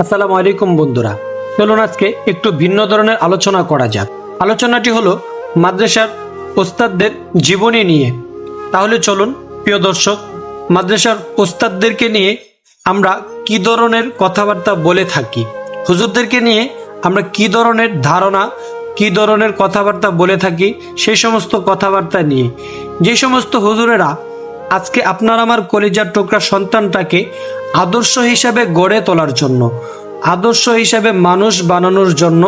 আসসালামু আলাইকুম বন্ধুরা। চলুন আজকে একটু ভিন্ন ধরনের আলোচনা করা যাক। আলোচনাটি হলো মাদ্রাসার ওস্তাদদের জীবনী নিয়ে। তাহলে চলুন, প্রিয় দর্শক, মাদ্রাসার ওস্তাদদেরকে নিয়ে আমরা কি ধরনের কথাবার্তা বলে থাকি? হুজুরদেরকে নিয়ে আমরা কি ধরনের ধারণা, কি ধরনের কথাবার্তা বলে থাকি? সেই সমস্ত কথাবার্তা নিয়ে। যে সমস্ত হুজুরেরা আজকে আপনার আমার কলিজার টোকরা সন্তানটাকে আদর্শ হিসাবে গড়ে তোলার জন্য, আদর্শ হিসাবে মানুষ বানানোর জন্য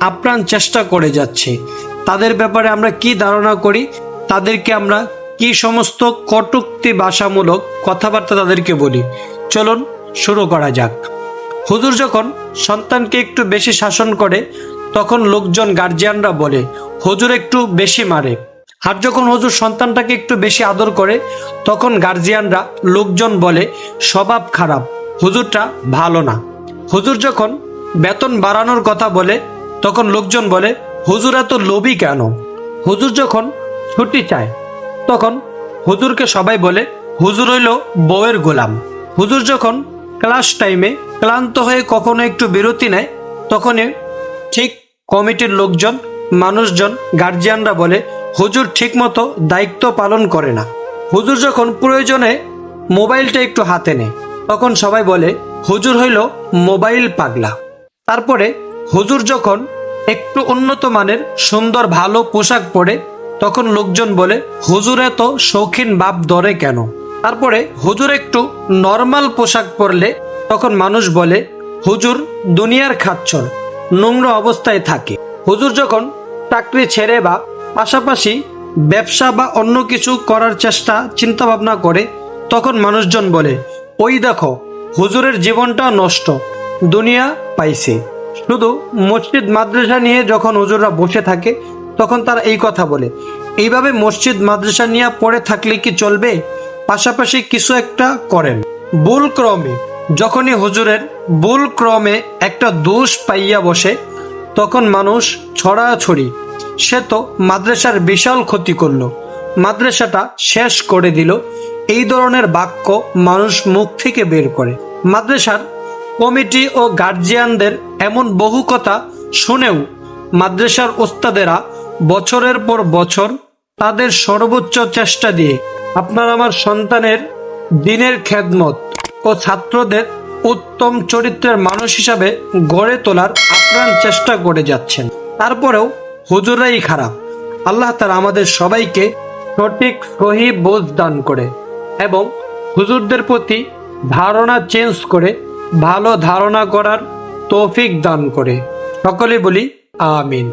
আপ্রাণ চেষ্টা করে যাচ্ছে। তাদের ব্যাপারে আমরা কি ধারণা করি, তাদেরকে আমরা কি সমস্ত কটুক্তি ভাষামূলক কথাবার্তা তাদেরকে বলি। চলুন শুরু করা যাক। হুজুর যখন সন্তানকে একটু বেশি শাসন করে, তখন লোকজন গার্জিয়ানরা বলে, হুজুর একটু বেশি মারে। আর যখন হুজুর সন্তানটাকে একটু বেশি আদর করে, তখন গার্জিয়ানরা লোকজন বলে, স্বভাব খারাপ, হুজুরটা ভালো না। হুজুর যখন বেতন বাড়ানোর কথা বলে, তখন লোকজন বলে, হুজুর এত লোভী কেন? হুজুর যখন ছুটি চায়, তখন হুজুরকে সবাই বলে, হুজুর হইল বউয়ের গোলাম। হুজুর যখন ক্লাস টাইমে ক্লান্ত হয়ে কখনো একটু বিরতি নেয়, তখনই ঠিক কমিটির লোকজন, মানুষজন গার্জিয়ানরা বলে হুজুর ঠিকমতো দায়িত্ব পালন করে না। হুজুর যখন প্রয়োজনে মোবাইলটা একটু হাতে নেয়, তখন সবাই বলে, হুজুর হইল মোবাইল পাগলা। তারপরে হুজুর যখন একটু উন্নত মানের, সুন্দর, ভালো পোশাক পরে, তখন লোকজন বলে, হুজুর এত শৌখিন বাপ ধরে কেন? তারপরে হুজুর একটু নর্মাল পোশাক পরলে, তখন মানুষ বলে, হুজুর দুনিয়ার খাচ্ছর, নোংরা অবস্থায় থাকে। হুজুর যখন চাকরি ছেড়ে বা পাশাপাশি ব্যবসা বা অন্য কিছু করার চেষ্টা চিন্তা ভাবনা করে, তখন মানুষজন বলে, ওই দেখো, হুজুরের জীবনটা নষ্ট, দুনিয়া পাইছে। শুধু মসজিদ, মাদ্রাসা নিয়ে যখন হুজুররা বসে থাকে, তখন তারা এই কথা বলে, এইভাবে মসজিদ, মাদ্রাসা নিয়ে পড়ে থাকলে কি চলবে? পাশাপাশি কিছু একটা করেন। ভুল ক্রমে যখনই হুজুরের ভুল ক্রমে একটা দোষ পাইয়া বসে, তখন মানুষ ছড়াছড়ি সে তো মাদ্রাসার বিশাল ক্ষতি করল। মাদ্রাসাটা শেষ করে দিল। এই ধরনের বাক্য মানুষ মুখ থেকে বের করে। মাদ্রাসার কমিটি ও গার্জিয়ানদের এমন বহু কথা শুনেও মাদ্রাসার ওস্তাদেরা বছরের পর বছর তাদের সর্বোচ্চ চেষ্টা দিয়ে আপনার আমার সন্তানের দিনের খেদমত ও ছাত্রদের উত্তম চরিত্রের মানুষ হিসাবে গড়ে তোলার আপ্রাণ চেষ্টা করে যাচ্ছেন। তারপরেও হুজুরাই খারাপ। আল্লাহ তারা আমাদের সবাইকে সঠিক, সহি বোধ দান করে এবং হুজুরদের প্রতি ধারণা চেঞ্জ করে ভালো ধারণা করার তৌফিক দান করে। সকলে বলি, আমিন।